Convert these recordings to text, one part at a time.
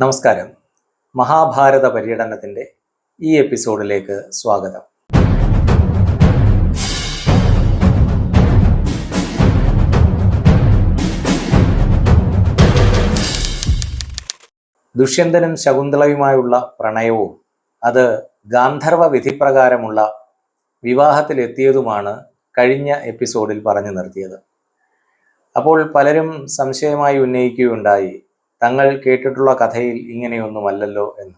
നമസ്കാരം. മഹാഭാരത പര്യടനത്തിന്റെ ഈ എപ്പിസോഡിലേക്ക് സ്വാഗതം. ദുഷ്യന്തനും ശകുന്തളയുമായുള്ള പ്രണയവും അത് ഗാന്ധർവ വിധിപ്രകാരമുള്ള വിവാഹത്തിലെത്തിയതുമാണ് കഴിഞ്ഞ എപ്പിസോഡിൽ പറഞ്ഞു നിർത്തിയത്. അപ്പോൾ പലരും സംശയമായി ഉന്നയിക്കുകയുണ്ടായി. തങ്ങൾ കേട്ടിട്ടുള്ള കഥയിൽ ഇങ്ങനെയൊന്നുമല്ലല്ലോ എന്ന്.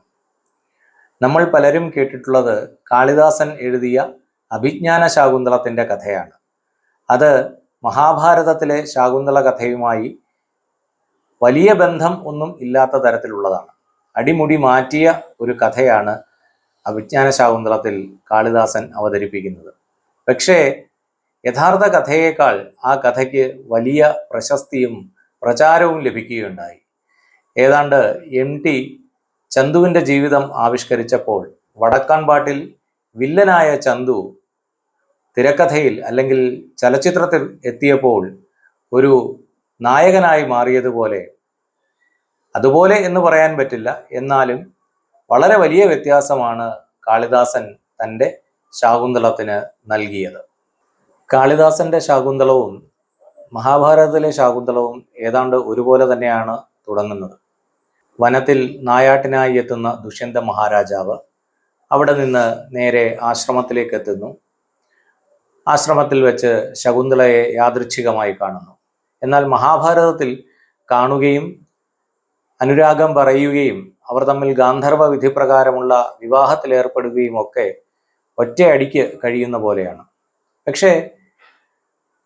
നമ്മൾ പലരും കേട്ടിട്ടുള്ളത് കാളിദാസൻ എഴുതിയ അഭിജ്ഞാന ശാകുന്തളത്തിന്റെ കഥയാണ്. അത് മഹാഭാരതത്തിലെ ശാകുന്തള കഥയുമായി വലിയ ബന്ധം ഒന്നും ഇല്ലാത്ത തരത്തിലുള്ളതാണ്. അടിമുടി മാറ്റിയ ഒരു കഥയാണ് അഭിജ്ഞാന ശാകുന്തളത്തിൽ കാളിദാസൻ അവതരിപ്പിക്കുന്നത്. പക്ഷേ യഥാർത്ഥ കഥയേക്കാൾ ആ കഥയ്ക്ക് വലിയ പ്രശസ്തിയും പ്രചാരവും ലഭിക്കുകയുണ്ടായി. ഏതാണ്ട് എം ടി ചന്തുവിന്റെ ജീവിതം ആവിഷ്കരിച്ചപ്പോൾ വടക്കാൻപാട്ടിൽ വില്ലനായ ചന്തു തിരക്കഥയിൽ അല്ലെങ്കിൽ ചലച്ചിത്രത്തിൽ എത്തിയപ്പോൾ ഒരു നായകനായി മാറിയതുപോലെ. അതുപോലെ എന്ന് പറയാൻ പറ്റില്ല. എന്നാലും വളരെ വലിയ വ്യത്യാസമാണ് കാളിദാസൻ തന്റെ ശാകുന്തളത്തിന് നൽകിയത്. കാളിദാസന്റെ ശാകുന്തളവും മഹാഭാരതത്തിലെ ശാകുന്തളവും ഏതാണ്ട് ഒരുപോലെ തന്നെയാണ് തുടങ്ങുന്നത്. വനത്തിൽ നായാട്ടിനായി എത്തുന്ന ദുഷ്യന്ത മഹാരാജാവ് അവിടെ നിന്ന് നേരെ ആശ്രമത്തിലേക്ക് എത്തുന്നു. ആശ്രമത്തിൽ വെച്ച് ശകുന്തളയെ യാദൃച്ഛികമായി കാണുന്നു. എന്നാൽ മഹാഭാരതത്തിൽ കാണുകയും അനുരാഗം പറയുകയും അവർ തമ്മിൽ ഗാന്ധർവ വിധിപ്രകാരമുള്ള പ്രകാരമുള്ള വിവാഹത്തിലേർപ്പെടുകയും ഒക്കെ ഒറ്റയടിക്ക് കഴിയുന്ന പോലെയാണ്. പക്ഷേ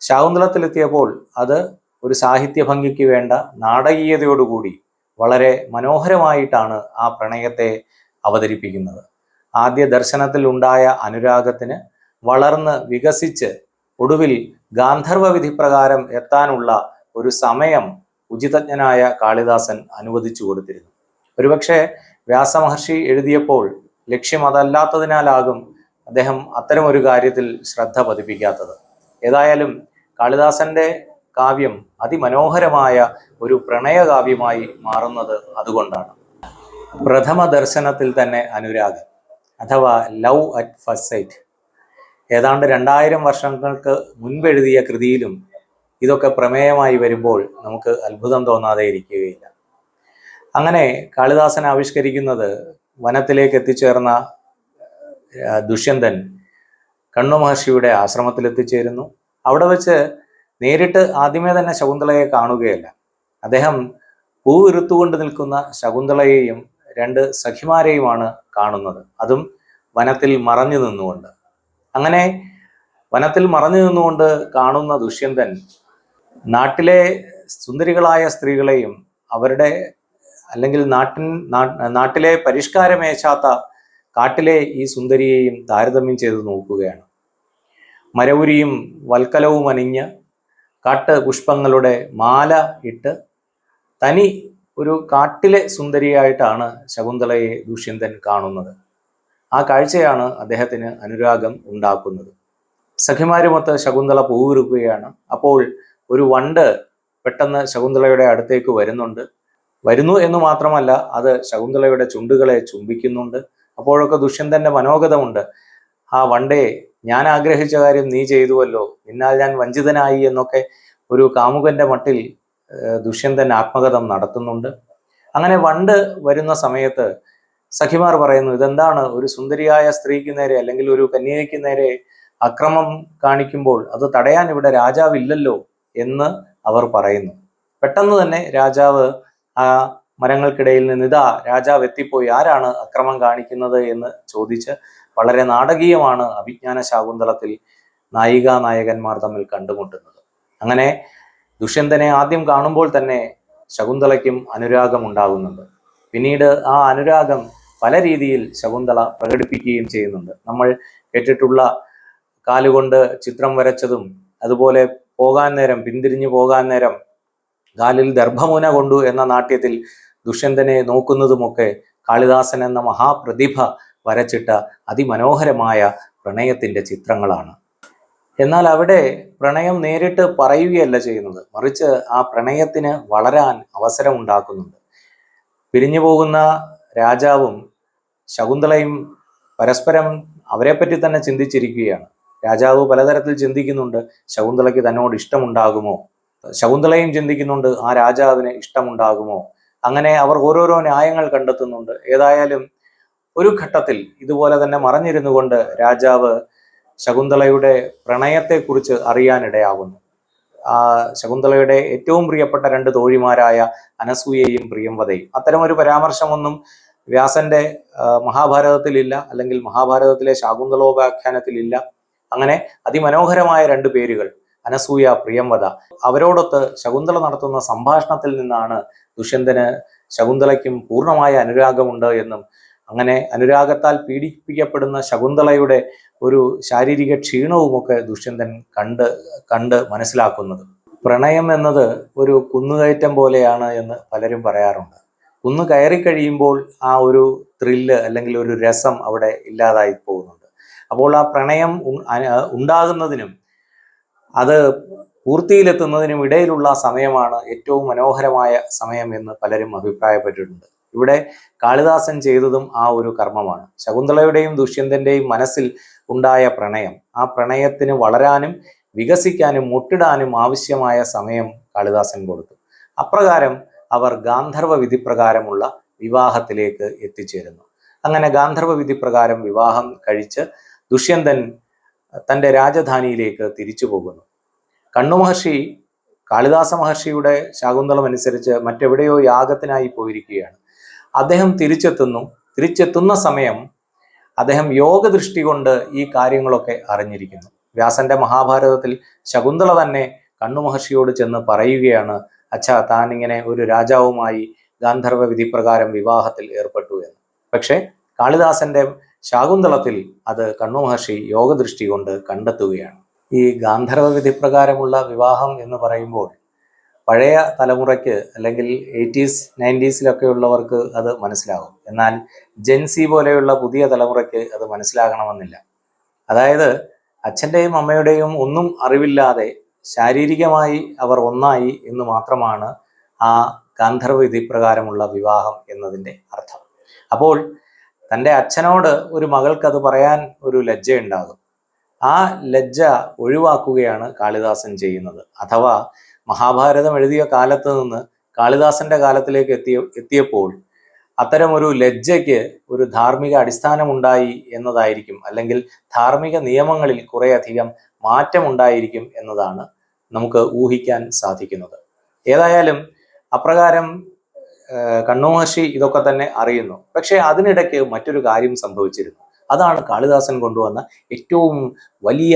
ശാകുന്തളത്തിലെത്തിയപ്പോൾ അത് ഒരു സാഹിത്യ ഭംഗിക്ക് വേണ്ട നാടകീയതയോടുകൂടി വളരെ മനോഹരമായിട്ടാണ് ആ പ്രണയത്തെ അവതരിപ്പിക്കുന്നത്. ആദ്യ ദർശനത്തിൽ ഉണ്ടായ അനുരാഗത്തിന് വളർന്ന് വികസിച്ച് ഒടുവിൽ ഗാന്ധർവ വിധി പ്രകാരം എത്താനുള്ള ഒരു സമയം ഉചിതജ്ഞനായ കാളിദാസൻ അനുവദിച്ചു കൊടുത്തിരുന്നു. ഒരുപക്ഷെ വ്യാസമഹർഷി എഴുതിയപ്പോൾ ലക്ഷ്യം അതല്ലാത്തതിനാലാകും അദ്ദേഹം അത്തരം ഒരു കാര്യത്തിൽ ശ്രദ്ധ പതിപ്പിക്കാത്തത്. ഏതായാലും കാളിദാസന്റെ കാവ്യം അതിമനോഹരമായ ഒരു പ്രണയകാവ്യമായി മാറുന്നത് അതുകൊണ്ടാണ്. പ്രഥമ ദർശനത്തിൽ തന്നെ അനുരാഗം അഥവാ ലവ് അറ്റ് ഫസ്റ്റ് സൈറ്റ്. ഏതാണ്ട് രണ്ടായിരം വർഷങ്ങൾക്ക് മുൻപെഴുതിയ കൃതിയിലും ഇതൊക്കെ പ്രമേയമായി വരുമ്പോൾ നമുക്ക് അത്ഭുതം തോന്നാതെ ഇരിക്കുകയില്ല. അങ്ങനെ കാളിദാസൻ ആവിഷ്കരിക്കുന്നത് വനത്തിലേക്ക് എത്തിച്ചേർന്ന ദുഷ്യന്തൻ കണ്ണു മഹർഷിയുടെ ആശ്രമത്തിൽ എത്തിച്ചേരുന്നു അവിടെ വെച്ച് നേരിട്ട് ആദ്യമേ തന്നെ ശകുന്തളയെ കാണുകയല്ല. അദ്ദേഹം പൂവിരുത്തുകൊണ്ട് നിൽക്കുന്ന ശകുന്തളയെയും രണ്ട് സഖിമാരെയുമാണ് കാണുന്നത്. അതും വനത്തിൽ മറഞ്ഞു നിന്നുകൊണ്ട്. അങ്ങനെ വനത്തിൽ മറഞ്ഞു നിന്നുകൊണ്ട് കാണുന്ന ദുഷ്യന്തൻ നാട്ടിലെ സുന്ദരികളായ സ്ത്രീകളെയും അവരുടെ അല്ലെങ്കിൽ നാട്ടിൻ നാട്ടിലെ പരിഷ്കാരമേശാത്ത കാട്ടിലെ ഈ സുന്ദരിയെയും താരതമ്യം ചെയ്ത് നോക്കുകയാണ്. മരവുരിയും വൽക്കലവും അണിഞ്ഞ് കാട്ട് പുഷ്പങ്ങളുടെ മാല ഇട്ട് തനി ഒരു കാട്ടിലെ സുന്ദരിയായിട്ടാണ് ശകുന്തളയെ ദുഷ്യന്തൻ കാണുന്നത്. ആ കാഴ്ചയാണ് അദ്ദേഹത്തിന് അനുരാഗം ഉണ്ടാക്കുന്നത്. സഖിമാരുമൊത്ത് ശകുന്തള പൂവിറുക്കുകയാണ്. അപ്പോൾ ഒരു വണ്ട് പെട്ടെന്ന് ശകുന്തളയുടെ അടുത്തേക്ക് വരുന്നുണ്ട്. വരുന്നു എന്ന് മാത്രമല്ല അത് ശകുന്തളയുടെ ചുണ്ടുകളെ ചുംബിക്കുന്നുണ്ട്. അപ്പോഴൊക്കെ ദുഷ്യന്തന്റെ മനോഗതമുണ്ട്. ആ വണ്ടേ ഞാൻ ആഗ്രഹിച്ച കാര്യം നീ ചെയ്തുവല്ലോ. നിന്നാൽ ഞാൻ വഞ്ചിതനായി എന്നൊക്കെ ഒരു കാമുകന്റെ മട്ടിൽ ദുഷ്യന്തൻ ആത്മകഥം നടത്തുന്നുണ്ട്. അങ്ങനെ വണ്ട് വരുന്ന സമയത്ത് സഖിമാർ പറയുന്നു ഇതെന്താണ്? ഒരു സുന്ദരിയായ സ്ത്രീക്ക് നേരെ അല്ലെങ്കിൽ ഒരു കന്യകയ്ക്ക് നേരെ അക്രമം കാണിക്കുമ്പോൾ അത് തടയാൻ ഇവിടെ രാജാവില്ലല്ലോ എന്ന് അവർ പറയുന്നു. പെട്ടെന്ന് തന്നെ രാജാവ് ആ മരങ്ങൾക്കിടയിൽ നിന്ന് ഇതാ രാജാവ് എത്തിപ്പോയി. ആരാണ് അക്രമം കാണിക്കുന്നത്? എന്ന് ചോദിച്ച് വളരെ നാടകീയമാണ് അഭിജ്ഞാന ശാകുന്തളത്തിൽ നായികാ നായകന്മാർ തമ്മിൽ കണ്ടുമുട്ടുന്നത്. അങ്ങനെ ദുഷ്യന്തനെ ആദ്യം കാണുമ്പോൾ തന്നെ ശകുന്തളയ്ക്കും അനുരാഗം ഉണ്ടാകുന്നുണ്ട്. പിന്നീട് ആ അനുരാഗം പല രീതിയിൽ ശകുന്തള പ്രകടിപ്പിക്കുകയും ചെയ്യുന്നുണ്ട്. നമ്മൾ കേട്ടിട്ടുള്ള കാലുകൊണ്ട് ചിത്രം വരച്ചതും അതുപോലെ പോകാൻ നേരം പിന്തിരിഞ്ഞു പോകാൻ നേരം കാലിൽ ദർഭമുന കൊണ്ടു എന്ന നാട്യത്തിൽ ദുഷ്യന്തനെ നോക്കുന്നതുമൊക്കെ കാളിദാസൻ എന്ന മഹാപ്രതിഭ വരച്ചിട്ട അതിമനോഹരമായ പ്രണയത്തിന്റെ ചിത്രങ്ങളാണ്. എന്നാൽ അവിടെ പ്രണയം നേരിട്ട് പറയുകയല്ല ചെയ്യുന്നത്. മറിച്ച് ആ പ്രണയത്തിന് വളരാൻ അവസരം ഉണ്ടാക്കുന്നുണ്ട് പിരിഞ്ഞു പോകുന്ന രാജാവും ശകുന്തളയും പരസ്പരം അവരെപ്പറ്റി തന്നെ ചിന്തിച്ചിരിക്കുകയാണ്. രാജാവ് പലതരത്തിൽ ചിന്തിക്കുന്നുണ്ട്. ശകുന്തളയ്ക്ക് തന്നോട് ഇഷ്ടമുണ്ടാകുമോ? ശകുന്തളയും ചിന്തിക്കുന്നുണ്ട് ആ രാജാവിന് ഇഷ്ടമുണ്ടാകുമോ? അങ്ങനെ അവർ ഓരോരോ ന്യായങ്ങൾ കണ്ടെത്തുന്നുണ്ട്. ഏതായാലും ഒരു ഘട്ടത്തിൽ ഇതുപോലെ തന്നെ മറഞ്ഞിരുന്നു കൊണ്ട് രാജാവ് ശകുന്തളയുടെ പ്രണയത്തെക്കുറിച്ച് അറിയാനിടയാകുന്നു ആ ശകുന്തളയുടെ ഏറ്റവും പ്രിയപ്പെട്ട രണ്ട് തോഴിമാരായ അനസൂയയും പ്രിയംവതയും. അത്തരമൊരു പരാമർശമൊന്നും വ്യാസന്റെ മഹാഭാരതത്തിലില്ല അല്ലെങ്കിൽ മഹാഭാരതത്തിലെ ശാകുന്തളോപാഖ്യാനത്തിലില്ല. അങ്ങനെ അതിമനോഹരമായ രണ്ട് പേരുകൾ അനസൂയ പ്രിയംവത അവരോടൊത്ത് ശകുന്തള നടത്തുന്ന സംഭാഷണത്തിൽ നിന്നാണ് ദുഷ്യന്തന് ശകുന്തളയ്ക്കും പൂർണമായ അനുരാഗമുണ്ട് എന്നും അങ്ങനെ അനുരാഗത്താൽ പീഡിപ്പിക്കപ്പെടുന്ന ശകുന്തളയുടെ ഒരു ശാരീരിക ക്ഷീണവുമൊക്കെ ദുഷ്യന്തൻ കണ്ട് കണ്ട് മനസ്സിലാക്കുന്നത്. പ്രണയം എന്നത് ഒരു കുന്നുകയറ്റം പോലെയാണ് എന്ന് പലരും പറയാറുണ്ട്. കുന്നു കയറി കഴിയുമ്പോൾ ആ ഒരു ത്രില്ല് അല്ലെങ്കിൽ ഒരു രസം അവിടെ ഇല്ലാതായി പോകുന്നുണ്ട്. അപ്പോൾ ആ പ്രണയം ഉണ്ടാകുന്നതിനും അത് പൂർത്തിയിലെത്തുന്നതിനും ഇടയിലുള്ള സമയമാണ് ഏറ്റവും മനോഹരമായ സമയം എന്ന് പലരും അഭിപ്രായപ്പെട്ടിട്ടുണ്ട്. ഇവിടെ കാളിദാസൻ ചെയ്തതും ആ ഒരു കർമ്മമാണ്. ശകുന്തളയുടെയും ദുഷ്യന്തന്റെയും മനസ്സിൽ ഉണ്ടായ പ്രണയം ആ പ്രണയത്തിന് വളരാനും വികസിക്കാനും മുട്ടിടാനും ആവശ്യമായ സമയം കാളിദാസൻ കൊടുത്തു. അപ്രകാരം അവർ ഗാന്ധർവ വിധി പ്രകാരമുള്ള വിവാഹത്തിലേക്ക് എത്തിച്ചേരുന്നു. അങ്ങനെ ഗാന്ധർവ വിധി പ്രകാരം വിവാഹം കഴിച്ച് ദുഷ്യന്തൻ തന്റെ രാജധാനിയിലേക്ക് തിരിച്ചു പോകുന്നു. കണ്ണു മഹർഷി കാളിദാസ മഹർഷിയുടെ ശാകുന്തളം അനുസരിച്ച് മറ്റെവിടെയോ യാഗത്തിനായി പോയിരിക്കുകയാണ്. അദ്ദേഹം തിരിച്ചെത്തുന്നു. തിരിച്ചെത്തുന്ന സമയം അദ്ദേഹം യോഗദൃഷ്ടി കൊണ്ട് ഈ കാര്യങ്ങളൊക്കെ അറിഞ്ഞിരിക്കുന്നു. വ്യാസന്റെ മഹാഭാരതത്തിൽ ശകുന്തള തന്നെ കണ്ണു മഹർഷിയോട് ചെന്ന് പറയുകയാണ് അച്ഛാ താൻ ഇങ്ങനെ ഒരു രാജാവുമായി ഗാന്ധർവ വിധി പ്രകാരം വിവാഹത്തിൽ ഏർപ്പെട്ടു എന്ന്. പക്ഷേ കാളിദാസന്റെ ശാകുന്തളത്തിൽ അത് കണ്ണു മഹർഷി യോഗദൃഷ്ടി കൊണ്ട് കണ്ടെത്തുകയാണ്. ഈ ഗാന്ധർവ വിധി പ്രകാരമുള്ള വിവാഹം എന്ന് പറയുമ്പോൾ പഴയ തലമുറയ്ക്ക് അല്ലെങ്കിൽ എയ്റ്റീസ് നയന്റീസിലൊക്കെ ഉള്ളവർക്ക് അത് മനസ്സിലാകും. എന്നാൽ ജെൻസി പോലെയുള്ള പുതിയ തലമുറയ്ക്ക് അത് മനസ്സിലാകണമെന്നില്ല. അതായത് അച്ഛന്റെയും അമ്മയുടെയും ഒന്നും അറിവില്ലാതെ ശാരീരികമായി അവർ ഒന്നായി എന്ന് മാത്രമാണ് ആ ഗാന്ധർവ വിധി പ്രകാരമുള്ള വിവാഹം എന്നതിന്റെ അർത്ഥം. അപ്പോൾ തന്റെ അച്ഛനോട് ഒരു മകൾക്ക് അത് പറയാൻ ഒരു ലജ്ജയുണ്ടാകും. ആ ലജ്ജ ഒഴിവാക്കുകയാണ് കാളിദാസൻ ചെയ്യുന്നത്. അഥവാ മഹാഭാരതം എഴുതിയ കാലത്ത് നിന്ന് കാളിദാസന്റെ കാലത്തിലേക്ക് എത്തിയ എത്തിയപ്പോൾ അത്തരമൊരു ലജ്ജയ്ക്ക് ഒരു ധാർമ്മിക അടിസ്ഥാനമുണ്ടായി എന്നതായിരിക്കും അല്ലെങ്കിൽ ധാർമ്മിക നിയമങ്ങളിൽ കുറേയധികം മാറ്റമുണ്ടായിരിക്കും എന്നതാണ് നമുക്ക് ഊഹിക്കാൻ സാധിക്കുന്നത്. ഏതായാലും അപ്രകാരം കണ്ണു കണ്ണുമഹർഷി ഇതൊക്കെ തന്നെ അറിയുന്നു. പക്ഷേ അതിനിടയ്ക്ക് മറ്റൊരു കാര്യം സംഭവിച്ചിരുന്നു. അതാണ് കാളിദാസൻ കൊണ്ടുവന്ന ഏറ്റവും വലിയ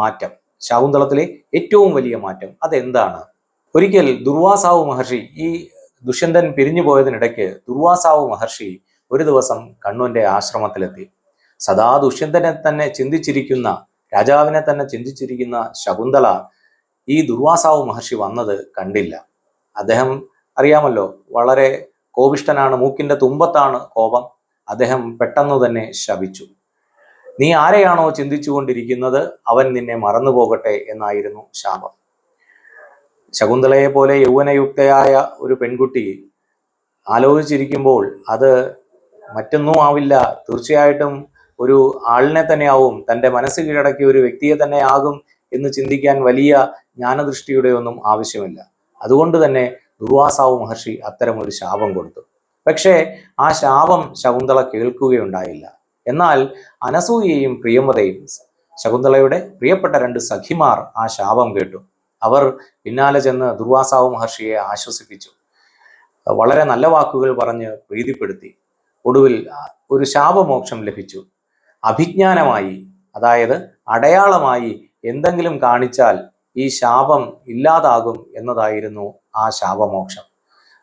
മാറ്റം. ശാകുന്തളത്തിലെ ഏറ്റവും വലിയ മാറ്റം അതെന്താണ്? ഒരിക്കൽ ദുർവാസാവ് മഹർഷി ഈ ദുഷ്യന്തൻ പിരിഞ്ഞു പോയതിനിടയ്ക്ക് ദുർവാസാവ് മഹർഷി ഒരു ദിവസം കണ്ണുവിന്റെ ആശ്രമത്തിലെത്തി. സദാ ദുഷ്യന്തനെ തന്നെ ചിന്തിച്ചിരിക്കുന്ന രാജാവിനെ തന്നെ ചിന്തിച്ചിരിക്കുന്ന ശകുന്തള ഈ ദുർവാസാവ് മഹർഷി വന്നത് കണ്ടില്ല. അദ്ദേഹം അറിയാമല്ലോ വളരെ കോപിഷ്ടനാണ് മൂക്കിന്റെ തുമ്പത്താണ് കോപം. അദ്ദേഹം പെട്ടെന്ന് തന്നെ ശപിച്ചു. നീ ആരെയാണോ ചിന്തിച്ചുകൊണ്ടിരിക്കുന്നത്? അവൻ നിന്നെ മറന്നു പോകട്ടെ എന്നായിരുന്നു ശാപം. ശകുന്തളയെ പോലെ യൗവനയുക്തയായ ഒരു പെൺകുട്ടി ആലോചിച്ചിരിക്കുമ്പോൾ അത് മറ്റൊന്നും ആവില്ല. തീർച്ചയായിട്ടും ഒരു ആളിനെ തന്നെ ആവും. തന്റെ മനസ്സ് കീഴടക്കിയ ഒരു വ്യക്തിയെ തന്നെ ആകും എന്ന് ചിന്തിക്കാൻ വലിയ ജ്ഞാനദൃഷ്ടിയുടെ ഒന്നും ആവശ്യമില്ല. അതുകൊണ്ട് തന്നെ ദുർവാസാവ് മഹർഷി അത്തരം ഒരു ശാപം കൊടുത്തു. പക്ഷേ ആ ശാപം ശകുന്തള കേൾക്കുകയുണ്ടായില്ല. എന്നാൽ അനസൂയയും പ്രിയമതയും ശകുന്തളയുടെ പ്രിയപ്പെട്ട രണ്ട് സഖിമാർ ആ ശാപം കേട്ടു. അവർ പിന്നാലെ ചെന്ന് ദുർവാസാവ് മഹർഷിയെ ആശ്വസിപ്പിച്ചു. വളരെ നല്ല വാക്കുകൾ പറഞ്ഞ് പ്രീതിപ്പെടുത്തി. ഒടുവിൽ ഒരു ശാപമോക്ഷം ലഭിച്ചു. അഭിജ്ഞാനമായി അതായത് അടയാളമായി എന്തെങ്കിലും കാണിച്ചാൽ ഈ ശാപം ഇല്ലാതാകും എന്നതായിരുന്നു ആ ശാപമോക്ഷം.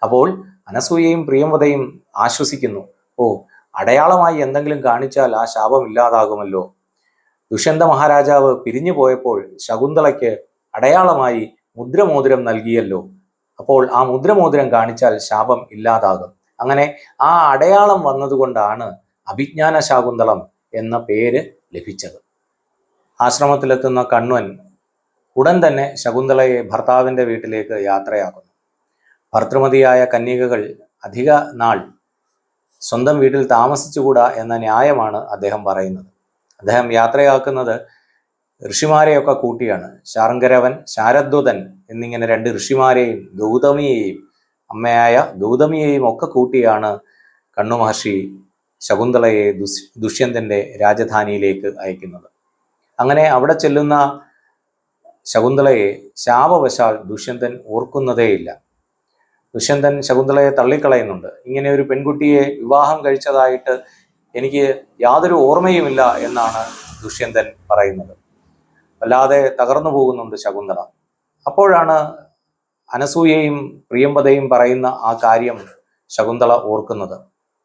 അപ്പോൾ അനസൂയയും പ്രിയമതയും ആശ്വസിക്കുന്നു. ഓ അടയാളമായി എന്തെങ്കിലും കാണിച്ചാൽ ആ ശാപം ഇല്ലാതാകുമല്ലോ. ദുഷ്യന്ത മഹാരാജാവ് പിരിഞ്ഞു പോയപ്പോൾ ശകുന്തളയ്ക്ക് അടയാളമായി മുദ്രമോതിരം നൽകിയല്ലോ. അപ്പോൾ ആ മുദ്രമോതിരം കാണിച്ചാൽ ശാപം ഇല്ലാതാകും. അങ്ങനെ ആ അടയാളം വന്നതുകൊണ്ടാണ് അഭിജ്ഞാന ശാകുന്തളം എന്ന പേര് ലഭിച്ചത്. ആശ്രമത്തിലെത്തുന്ന കണ്വൻ ഉടൻ തന്നെ ശകുന്തളയെ ഭർത്താവിന്റെ വീട്ടിലേക്ക് യാത്രയാക്കുന്നു. ഭർത്തൃമതിയായ കന്യകകൾ അധിക നാൾ സ്വന്തം വീട്ടിൽ താമസിച്ചുകൂടാ എന്ന ന്യായമാണ് അദ്ദേഹം പറയുന്നത്. അദ്ദേഹം യാത്രയാക്കുന്നത് ഋഷിമാരെയൊക്കെ കൂട്ടിയാണ്. ശാർങ്കരവൻ ശാരദ്വതൻ എന്നിങ്ങനെ രണ്ട് ഋഷിമാരെയും ഗൗതമിയെയും അമ്മയായ ഗൗതമിയെയും ഒക്കെ കൂട്ടിയാണ് കണ്ണു മഹർഷി ശകുന്തളയെ ദുഷ് ദുഷ്യന്തന്റെ രാജധാനിയിലേക്ക് അയക്കുന്നത്. അങ്ങനെ അവിടെ ചെല്ലുന്ന ശകുന്തളയെ ശാപവശാൽ ദുഷ്യന്തൻ ഓർക്കുന്നതേയില്ല. ദുഷ്യന്തൻ ശകുന്തളയെ തള്ളിക്കളയുന്നുണ്ട്. ഇങ്ങനെ ഒരു പെൺകുട്ടിയെ വിവാഹം കഴിച്ചതായിട്ട് എനിക്ക് യാതൊരു ഓർമ്മയുമില്ല എന്നാണ് ദുഷ്യന്തൻ പറയുന്നത്. വല്ലാതെ തകർന്നു പോകുന്നുണ്ട് ശകുന്തള. അപ്പോഴാണ് അനസൂയയും പ്രിയംവതയും പറയുന്ന ആ കാര്യം ശകുന്തള ഓർക്കുന്നത്.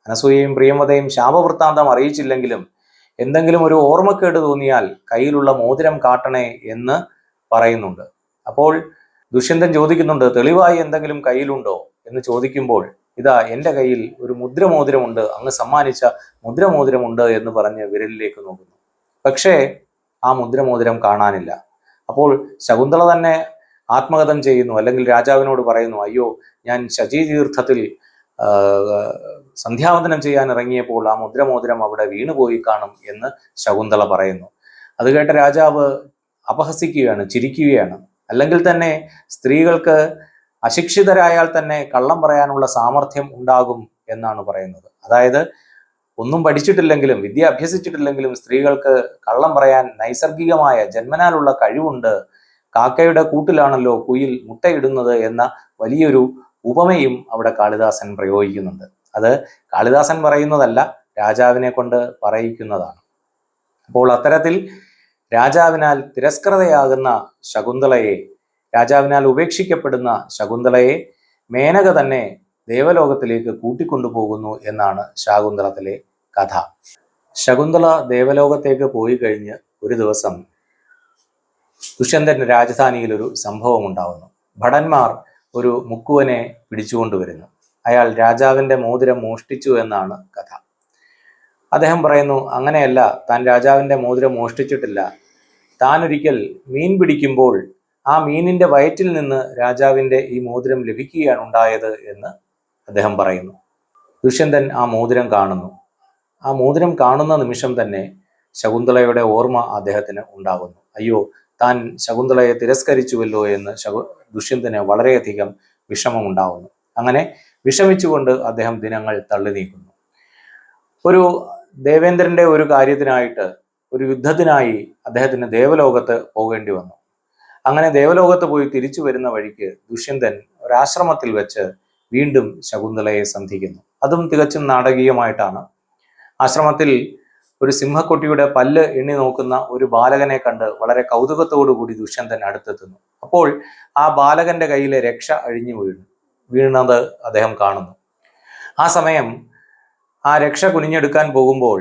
അനസൂയയും പ്രിയംവതയും ശാപവൃത്താന്തം അറിയിച്ചില്ലെങ്കിലും എന്തെങ്കിലും ഒരു ഓർമ്മക്കേട് തോന്നിയാൽ കയ്യിലുള്ള മോതിരം കാട്ടണേ എന്ന് പറയുന്നുണ്ട്. അപ്പോൾ ദുഷ്യന്തൻ ചോദിക്കുന്നുണ്ട് തെളിവായി എന്തെങ്കിലും കയ്യിലുണ്ടോ? എന്ന് ചോദിക്കുമ്പോൾ ഇതാ എന്റെ കയ്യിൽ ഒരു മുദ്രമോതിരമുണ്ട് അങ്ങ് സമ്മാനിച്ച മുദ്രമോതിരമുണ്ട് എന്ന് പറഞ്ഞ് വിരലിലേക്ക് നോക്കുന്നു. പക്ഷേ ആ മുദ്രമോതിരം കാണാനില്ല. അപ്പോൾ ശകുന്തള തന്നെ ആത്മകഥം ചെയ്യുന്നു അല്ലെങ്കിൽ രാജാവിനോട് പറയുന്നു അയ്യോ ഞാൻ ശചീതീർത്ഥത്തിൽ സന്ധ്യാവന്തനം ചെയ്യാൻ ഇറങ്ങിയപ്പോൾ ആ മുദ്രമോതിരം അവിടെ വീണുപോയി കാണും എന്ന് ശകുന്തള പറയുന്നു. അത് കേട്ട രാജാവ് അപഹസിക്കുകയാണ് ചിരിക്കുകയാണ്. അല്ലെങ്കിൽ തന്നെ സ്ത്രീകൾക്ക് അശിക്ഷിതരായാൽ തന്നെ കള്ളം പറയാനുള്ള സാമർഥ്യം ഉണ്ടാകും എന്നാണ് പറയുന്നത്. അതായത് ഒന്നും പഠിച്ചിട്ടില്ലെങ്കിലും വിദ്യ അഭ്യസിച്ചിട്ടില്ലെങ്കിലും സ്ത്രീകൾക്ക് കള്ളം പറയാൻ നൈസർഗികമായ ജന്മനാലുള്ള കഴിവുണ്ട്. കാക്കയുടെ കൂട്ടിലാണല്ലോ കുയിൽ മുട്ടയിടുന്നത് എന്ന വലിയൊരു ഉപമയും അവിടെ കാളിദാസൻ പ്രയോഗിക്കുന്നുണ്ട്. അത് കാളിദാസൻ പറയുന്നതല്ല രാജാവിനെ കൊണ്ട് പറയിക്കുന്നതാണ്. അപ്പോൾ അത്തരത്തിൽ രാജാവിനാൽ തിരസ്കൃതയാകുന്ന ശകുന്തളയെ രാജാവിനാൽ ഉപേക്ഷിക്കപ്പെടുന്ന ശകുന്തളയെ മേനക തന്നെ ദേവലോകത്തിലേക്ക് കൂട്ടിക്കൊണ്ടുപോകുന്നു എന്നാണ് ശാകുന്തളത്തിലെ കഥ. ശകുന്തള ദേവലോകത്തേക്ക് പോയി കഴിഞ്ഞ് ഒരു ദിവസം ദുഷ്യന്തന്റെ രാജധാനിയിൽ ഒരു സംഭവം ഉണ്ടാവുന്നു. ഭടന്മാർ ഒരു മുക്കുവനെ പിടിച്ചുകൊണ്ടുവരുന്നു. അയാൾ രാജാവിന്റെ മോതിരം മോഷ്ടിച്ചു എന്നാണ് കഥ. അദ്ദേഹം പറയുന്നു അങ്ങനെയല്ല താൻ രാജാവിന്റെ മോതിരം മോഷ്ടിച്ചിട്ടില്ല. താൻ ഒരിക്കൽ മീൻ പിടിക്കുമ്പോൾ ആ മീനിന്റെ വയറ്റിൽ നിന്ന് രാജാവിന്റെ ഈ മോതിരം ലഭിക്കുകയാണ് ഉണ്ടായത് എന്ന് അദ്ദേഹം പറയുന്നു. ദുഷ്യന്തൻ ആ മോതിരം കാണുന്നു. ആ മോതിരം കാണുന്ന നിമിഷം തന്നെ ശകുന്തളയുടെ ഓർമ്മ അദ്ദേഹത്തിന് ഉണ്ടാകുന്നു. അയ്യോ താൻ ശകുന്തളയെ തിരസ്കരിച്ചുവല്ലോ എന്ന് ശകു ദുഷ്യന്തന് വളരെയധികം വിഷമമുണ്ടാകുന്നു അങ്ങനെ വിഷമിച്ചുകൊണ്ട് അദ്ദേഹം ദിനങ്ങൾ തള്ളി നീക്കുന്നു ഒരു ദേവേന്ദ്രന്റെ ഒരു കാര്യത്തിനായിട്ട് ഒരു യുദ്ധത്തിനായി അദ്ദേഹത്തിന് ദേവലോകത്ത് പോകേണ്ടി വന്നു. അങ്ങനെ ദേവലോകത്ത് പോയി തിരിച്ചു വരുന്ന വഴിക്ക് ദുഷ്യന്തൻ ഒരാശ്രമത്തിൽ വെച്ച് വീണ്ടും ശകുന്തളയെ സന്ധിക്കുന്നു. അതും തികച്ചും നാടകീയമായിട്ടാണ്. ആശ്രമത്തിൽ ഒരു സിംഹക്കുട്ടിയുടെ പല്ല് എണ്ണി നോക്കുന്ന ഒരു ബാലകനെ കണ്ട് വളരെ കൂടി ദുഷ്യന്തൻ അടുത്തെത്തുന്നു. അപ്പോൾ ആ ബാലകന്റെ കയ്യിലെ രക്ഷ അഴിഞ്ഞു വീണു വീണത് അദ്ദേഹം കാണുന്നു. ആ സമയം ആ രക്ഷ കുനിഞ്ഞെടുക്കാൻ പോകുമ്പോൾ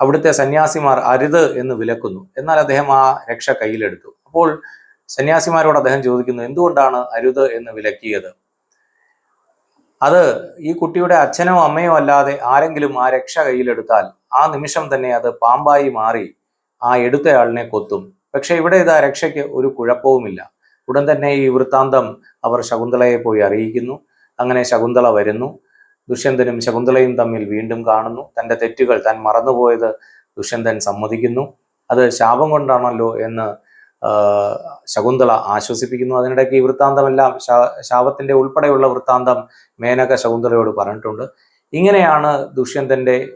അവിടുത്തെ സന്യാസിമാർ അരുത് എന്ന് വിലക്കുന്നു. എന്നാൽ അദ്ദേഹം ആ രക്ഷ കയ്യിലെടുത്തു. അപ്പോൾ സന്യാസിമാരോട് അദ്ദേഹം ചോദിക്കുന്നു എന്തുകൊണ്ടാണ് അരുത് എന്ന് വിലക്കിയത്? അത് ഈ കുട്ടിയുടെ അച്ഛനോ അമ്മയോ അല്ലാതെ ആരെങ്കിലും ആ രക്ഷ കയ്യിലെടുത്താൽ ആ നിമിഷം തന്നെ അത് പാമ്പായി മാറി ആ എടുത്തയാളിനെ കൊത്തും. പക്ഷെ ഇവിടെ ഇത് ആ രക്ഷയ്ക്ക് ഒരു കുഴപ്പവുമില്ല. ഉടൻ തന്നെ ഈ വൃത്താന്തം അവർ ശകുന്തളയെ പോയി അറിയിക്കുന്നു. അങ്ങനെ ശകുന്തള വരുന്നു. ദുഷ്യന്തനും ശകുന്തളയും തമ്മിൽ വീണ്ടും കാണുന്നു. തന്റെ തെറ്റുകൾ താൻ മറന്നുപോയത് ദുഷ്യന്തൻ സമ്മതിക്കുന്നു. അത് ശാപം കൊണ്ടാണല്ലോ എന്ന് ശകുന്തള ആശ്വസിപ്പിക്കുന്നു. അതിനിടയ്ക്ക് ഈ വൃത്താന്തമെല്ലാം ശാ- ശാപത്തിന്റെ ഉൾപ്പെടെയുള്ള വൃത്താന്തം മേനക ശകുന്തളയോട് പറഞ്ഞിട്ടുണ്ട്. ഇങ്ങനെയാണ് ദുഷ്യന്തന്റെ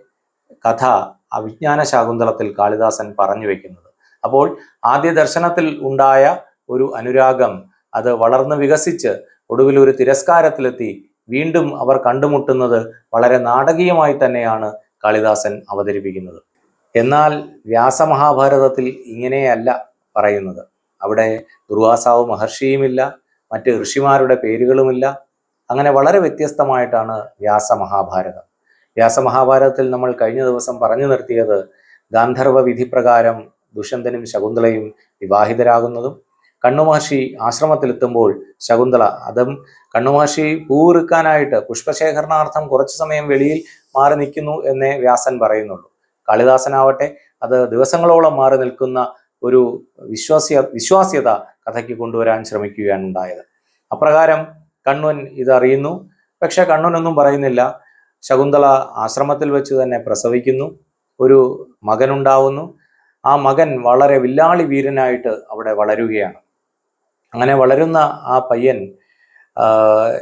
കഥ അവിജ്ഞാന ശാകുന്തളത്തിൽ കാളിദാസൻ പറഞ്ഞു വെക്കുന്നത്. അപ്പോൾ ആദ്യ ദർശനത്തിൽ ഉണ്ടായ ഒരു അനുരാഗം അത് വളർന്ന് വികസിച്ച് ഒടുവിൽ ഒരു തിരസ്കാരത്തിലെത്തി വീണ്ടും അവർ കണ്ടുമുട്ടുന്നത് വളരെ നാടകീയമായി തന്നെയാണ് കാളിദാസൻ അവതരിപ്പിക്കുന്നത്. എന്നാൽ വ്യാസമഹാഭാരതത്തിൽ ഇങ്ങനെയല്ല പറയുന്നത്. അവിടെ ദുർവാസാവ് മഹർഷിയുമില്ല മറ്റ് ഋഷിമാരുടെ പേരുകളുമില്ല. അങ്ങനെ വളരെ വ്യത്യസ്തമായിട്ടാണ് വ്യാസമഹാഭാരതം. വ്യാസമഹാഭാരതത്തിൽ നമ്മൾ കഴിഞ്ഞ ദിവസം പറഞ്ഞു നിർത്തിയത് ഗാന്ധർവ വിധിപ്രകാരം ദുഷ്യന്തനും ശകുന്തളയും വിവാഹിതരാകുന്നതും കണ്ണുമഹർഷി ആശ്രമത്തിലെത്തുമ്പോൾ ശകുന്തള അതും കണ്ണുമാഷി പൂവിറുക്കാനായിട്ട് പുഷ്പശേഖരണാർത്ഥം കുറച്ചു സമയം വെളിയിൽ മാറി നിൽക്കുന്നു എന്നേ വ്യാസൻ പറയുന്നുള്ളൂ. കാളിദാസനാവട്ടെ അത് ദിവസങ്ങളോളം മാറി നിൽക്കുന്ന ഒരു വിശ്വാസ്യ വിശ്വാസ്യത കഥയ്ക്ക് കൊണ്ടുവരാൻ ശ്രമിക്കുകയാണ് ഉണ്ടായത്. അപ്രകാരം കണ്വൻ ഇതറിയുന്നു. പക്ഷെ കണ്ണനൊന്നും പറയുന്നില്ല. ശകുന്തള ആശ്രമത്തിൽ വെച്ച് തന്നെ പ്രസവിക്കുന്നു. ഒരു മകനുണ്ടാവുന്നു. ആ മകൻ വളരെ വില്ലാളി വീരനായിട്ട് അവിടെ വളരുകയാണ്. അങ്ങനെ വളരുന്ന ആ പയ്യൻ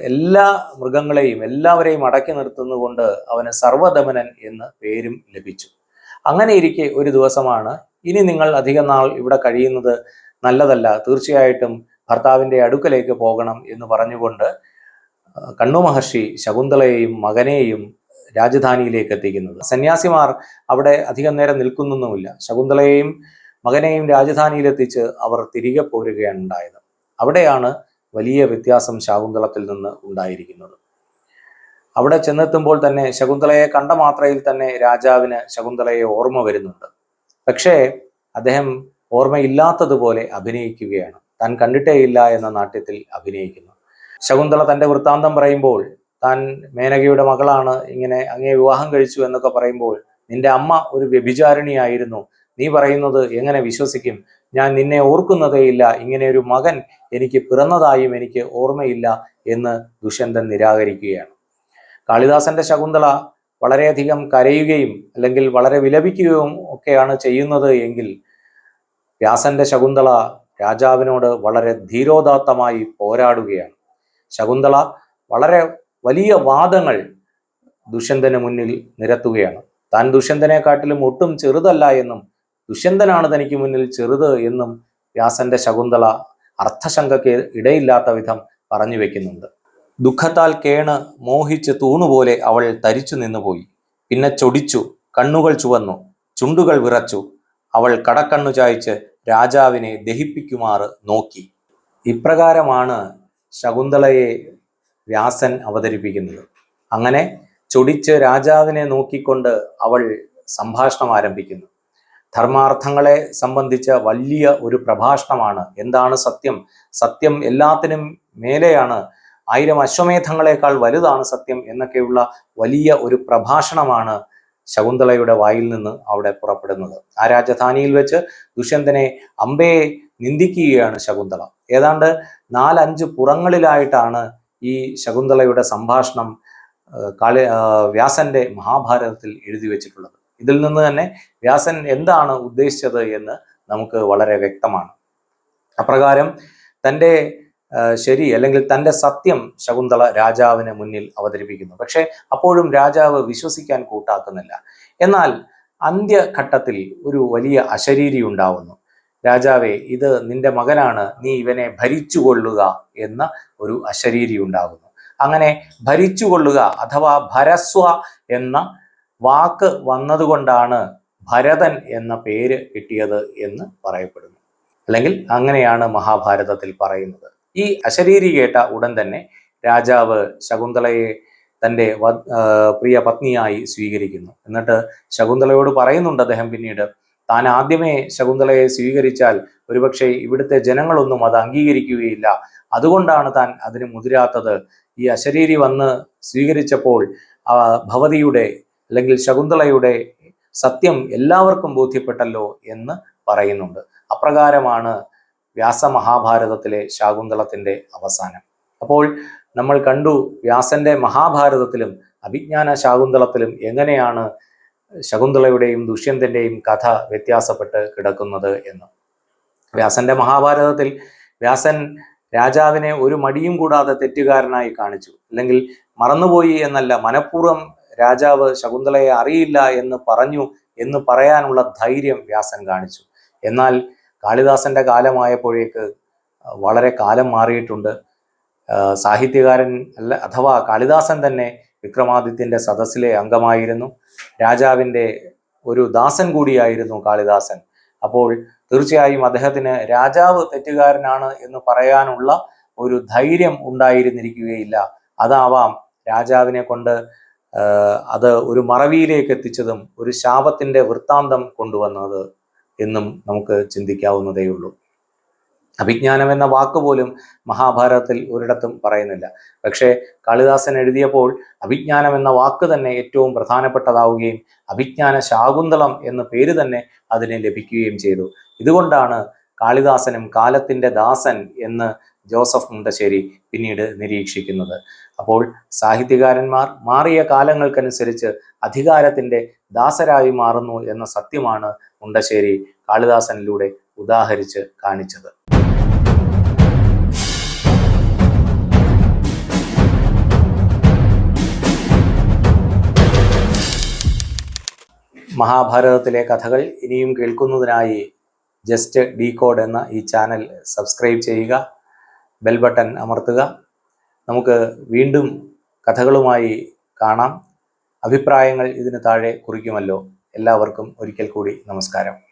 എല്ലാ മൃഗങ്ങളെയും എല്ലാവരെയും അടക്കി നിർത്തുന്നുകൊണ്ട് അവന് സർവദമനൻ എന്ന് പേരും ലഭിച്ചു. അങ്ങനെ ഇരിക്കെ ഒരു ദിവസമാണ്. ഇനി നിങ്ങൾ അധികം നാൾ ഇവിടെ കഴിയുന്നത് നല്ലതല്ല. തീർച്ചയായിട്ടും ഭർത്താവിന്റെ അടുക്കലേക്ക് പോകണം എന്ന് പറഞ്ഞുകൊണ്ട് കണ്ണു മഹർഷി ശകുന്തളയെയും മകനെയും രാജധാനിയിലേക്ക് എത്തിക്കുന്നത്. സന്യാസിമാർ അവിടെ അധികം നേരം നിൽക്കുന്നൊന്നുമില്ല. ശകുന്തളയെയും മകനെയും രാജധാനിയിലെത്തിച്ച് അവർ തിരികെ പോരുകയാണ് ഉണ്ടായത്. അവിടെയാണ് വലിയ വ്യത്യാസം ശാകുന്തളത്തിൽ നിന്ന് ഉണ്ടായിരിക്കുന്നത്. അവിടെ ചെന്നെത്തുമ്പോൾ തന്നെ ശകുന്തളയെ കണ്ട മാത്രയിൽ തന്നെ രാജാവിന് ശകുന്തളയെ ഓർമ്മ വരുന്നുണ്ട്. പക്ഷേ അദ്ദേഹം ഓർമ്മയില്ലാത്തതുപോലെ അഭിനയിക്കുകയാണ്. താൻ കണ്ടിട്ടേയില്ല എന്ന നാട്യത്തിൽ അഭിനയിക്കുന്നു. ശകുന്തള തന്റെ വൃത്താന്തം പറയുമ്പോൾ താൻ മേനകയുടെ മകളാണ് ഇങ്ങനെ അങ്ങേ വിവാഹം കഴിച്ചു എന്നൊക്കെ പറയുമ്പോൾ നിന്റെ അമ്മ ഒരു വ്യഭിചാരിണിയായിരുന്നു. നീ പറയുന്നത് എങ്ങനെ വിശ്വസിക്കും? ഞാൻ നിന്നെ ഓർക്കുന്നതേയില്ല. ഇങ്ങനെ ഒരു മകൻ എനിക്ക് പിറന്നതായും എനിക്ക് ഓർമ്മയില്ല എന്ന് ദുഷ്യന്തൻ നിരാകരിക്കുകയാണ്. കാളിദാസന്റെ ശകുന്തള വളരെയധികം കരയുകയും അല്ലെങ്കിൽ വളരെ വിലപിക്കുകയും ഒക്കെയാണ് ചെയ്യുന്നത് എങ്കിൽ വ്യാസന്റെ ശകുന്തള രാജാവിനോട് വളരെ ധീരോദാത്തമായി പോരാടുകയാണ്. ശകുന്തള വളരെ വലിയ വാദങ്ങൾ ദുഷ്യന്തന് മുന്നിൽ നിരത്തുകയാണ്. താൻ ദുഷ്യന്തനെക്കാട്ടിലും ഒട്ടും ചെറുതല്ല എന്നും ദുഷ്യന്തനാണ് തനിക്ക് മുന്നിൽ ചെറുത് എന്നും വ്യാസന്റെ ശകുന്തള അർത്ഥശങ്കയ്ക്ക് ഇടയില്ലാത്ത വിധം പറഞ്ഞു വെക്കുന്നുണ്ട്. ദുഃഖത്താൽ കേണ് മോഹിച്ച് തൂണുപോലെ അവൾ തരിച്ചു നിന്നുപോയി. പിന്നെ ചൊടിച്ചു കണ്ണുകൾ ചുവന്നു ചുണ്ടുകൾ വിറച്ചു. അവൾ കടക്കണ്ണു ചായ്ച്ച് രാജാവിനെ ദഹിപ്പിക്കുമാർ നോക്കി. ഇപ്രകാരമാണ് ശകുന്തളയെ വ്യാസൻ അവതരിപ്പിക്കുന്നത്. അങ്ങനെ ചൊടിച്ച് രാജാവിനെ നോക്കിക്കൊണ്ട് അവൾ സംഭാഷണം ആരംഭിക്കുന്നു. ധർമാർത്ഥങ്ങളെ സംബന്ധിച്ച വലിയ ഒരു പ്രഭാഷണമാണ്. എന്താണ് സത്യം? സത്യം എല്ലാത്തിനും മേലെയാണ്. ആയിരം അശ്വമേധങ്ങളെക്കാൾ വലുതാണ് സത്യം എന്നൊക്കെയുള്ള വലിയ ഒരു പ്രഭാഷണമാണ് ശകുന്തളയുടെ വായിൽ നിന്ന് അവിടെ പുറപ്പെടുന്നത്. ആ രാജധാനിയിൽ വെച്ച് ദുഷ്യന്തനെ അമ്പയെ നിന്ദിക്കുകയാണ് ശകുന്തള. ഏതാണ്ട് നാലഞ്ച് പുറങ്ങളിലായിട്ടാണ് ഈ ശകുന്തളയുടെ സംഭാഷണം കാളി വ്യാസന്റെ മഹാഭാരതത്തിൽ എഴുതി വെച്ചിട്ടുള്ളത്. ഇതിൽ നിന്ന് തന്നെ വ്യാസൻ എന്താണ് ഉദ്ദേശിച്ചത് എന്ന് നമുക്ക് വളരെ വ്യക്തമാണ്. അപ്രകാരം തന്റെ ശരി അല്ലെങ്കിൽ തന്റെ സത്യം ശകുന്തള രാജാവിന് മുന്നിൽ അവതരിപ്പിക്കുന്നു. പക്ഷേ അപ്പോഴും രാജാവ് വിശ്വസിക്കാൻ കൂട്ടാക്കുന്നില്ല. എന്നാൽ അന്ത്യഘട്ടത്തിൽ ഒരു വലിയ അശരീരി ഉണ്ടാവുന്നു. രാജാവെ ഇത് നിന്റെ മകനാണ് നീ ഇവനെ ഭരിച്ചുകൊള്ളുക എന്ന ഒരു അശരീരി ഉണ്ടാകുന്നു. അങ്ങനെ ഭരിച്ചുകൊള്ളുക അഥവാ ഭരസ്വ എന്ന വാക്ക് വന്നതുകൊണ്ടാണ് ഭരതൻ എന്ന പേര് കിട്ടിയത് എന്ന് പറയപ്പെടുന്നു. അല്ലെങ്കിൽ അങ്ങനെയാണ് മഹാഭാരതത്തിൽ പറയുന്നത്. ഈ അശരീരി കേട്ട ഉടൻ തന്നെ രാജാവ് ശകുന്തളയെ തന്റെ പ്രിയ പത്നിയായി സ്വീകരിക്കുന്നു. എന്നിട്ട് ശകുന്തളയോട് പറയുന്നുണ്ട് അദ്ദേഹം പിന്നീട് താൻ ആദ്യമേ ശകുന്തളയെ സ്വീകരിച്ചാൽ ഒരുപക്ഷെ ഇവിടുത്തെ ജനങ്ങളൊന്നും അത് അംഗീകരിക്കുകയില്ല. അതുകൊണ്ടാണ് താൻ അതിന് മുതിരാത്തത്. ഈ അശരീരി വന്ന് സ്വീകരിച്ചപ്പോൾ ഭവതിയുടെ അല്ലെങ്കിൽ ശകുന്തളയുടെ സത്യം എല്ലാവർക്കും ബോധ്യപ്പെട്ടല്ലോ എന്ന് പറയുന്നുണ്ട്. അപ്രകാരമാണ് വ്യാസമഹാഭാരതത്തിലെ ശാകുന്തളത്തിന്റെ അവസാനം. അപ്പോൾ നമ്മൾ കണ്ടു വ്യാസന്റെ മഹാഭാരതത്തിലും അഭിജ്ഞാന ശാകുന്തളത്തിലും എങ്ങനെയാണ് ശകുന്തളയുടെയും ദുഷ്യന്തന്റെയും കഥ വ്യത്യാസപ്പെട്ട് കിടക്കുന്നത് എന്ന്. വ്യാസന്റെ മഹാഭാരതത്തിൽ വ്യാസൻ രാജാവിനെ ഒരു മടിയും കൂടാതെ തെറ്റുകാരനായി കാണിച്ചു. അല്ലെങ്കിൽ മറന്നുപോയി എന്നല്ല മനഃപൂർവം രാജാവ് ശകുന്തളയെ അറിയില്ല എന്ന് പറഞ്ഞു എന്ന് പറയാനുള്ള ധൈര്യം വ്യാസൻ കാണിച്ചു. എന്നാൽ കാളിദാസന്റെ കാലമായപ്പോഴേക്ക് വളരെ കാലം മാറിയിട്ടുണ്ട്. സാഹിത്യകാരൻ അല്ല അഥവാ കാളിദാസൻ തന്നെ വിക്രമാദിത്യന്റെ സദസ്സിലെ അംഗമായിരുന്നു. രാജാവിന്റെ ഒരു ദാസൻ കൂടിയായിരുന്നു കാളിദാസൻ. അപ്പോൾ തീർച്ചയായും അദ്ദേഹത്തിന് രാജാവ് തെറ്റുകാരനാണ് എന്ന് പറയാനുള്ള ഒരു ധൈര്യം ഉണ്ടായിരുന്നിരിക്കുകയില്ല. അതാവാം രാജാവിനെ കൊണ്ട് അത് ഒരു മറവിയിലേക്ക് എത്തിച്ചതും ഒരു ശാപത്തിന്റെ വൃത്താന്തം കൊണ്ടുവന്നത് എന്നും നമുക്ക് ചിന്തിക്കാവുന്നതേ ഉള്ളൂ. അഭിജ്ഞാനം എന്ന വാക്ക് പോലും മഹാഭാരതത്തിൽ ഒരിടത്തും പറയുന്നില്ല. പക്ഷേ കാളിദാസൻ എഴുതിയപ്പോൾ അഭിജ്ഞാനം എന്ന വാക്ക് തന്നെ ഏറ്റവും പ്രധാനപ്പെട്ടതാവുകയും അഭിജ്ഞാന ശാകുന്തളം എന്ന പേര് തന്നെ അതിനെ ലഭിക്കുകയും ചെയ്തു. ഇതുകൊണ്ടാണ് കാളിദാസനും കാലത്തിന്റെ ദാസൻ എന്ന് ജോസഫ് മുണ്ടശ്ശേരി പിന്നീട് നിരീക്ഷിക്കുന്നത്. അപ്പോൾ സാഹിത്യകാരന്മാർ മാറിയ കാലങ്ങൾക്കനുസരിച്ച് അധികാരത്തിന്റെ ദാസരായി മാറുന്നു എന്ന സത്യമാണ് മുണ്ടശ്ശേരി കാളിദാസനിലൂടെ ഉദാഹരിച്ച് കാണിച്ചത്. മഹാഭാരതത്തിലെ കഥകൾ ഇനിയും കേൾക്കുന്നതിനായി ജസ്റ്റ് ഡീകോഡ് എന്ന ഈ ചാനൽ സബ്സ്ക്രൈബ് ചെയ്യുക ബെൽ ബട്ടൺ അമർത്തുക നമുക്ക് വീണ്ടും കഥകളുമായി കാണാം. അഭിപ്രായങ്ങൾ ഇതിന് താഴെ കുറിക്കുമല്ലോ. എല്ലാവർക്കും ഒരിക്കൽ കൂടി നമസ്കാരം.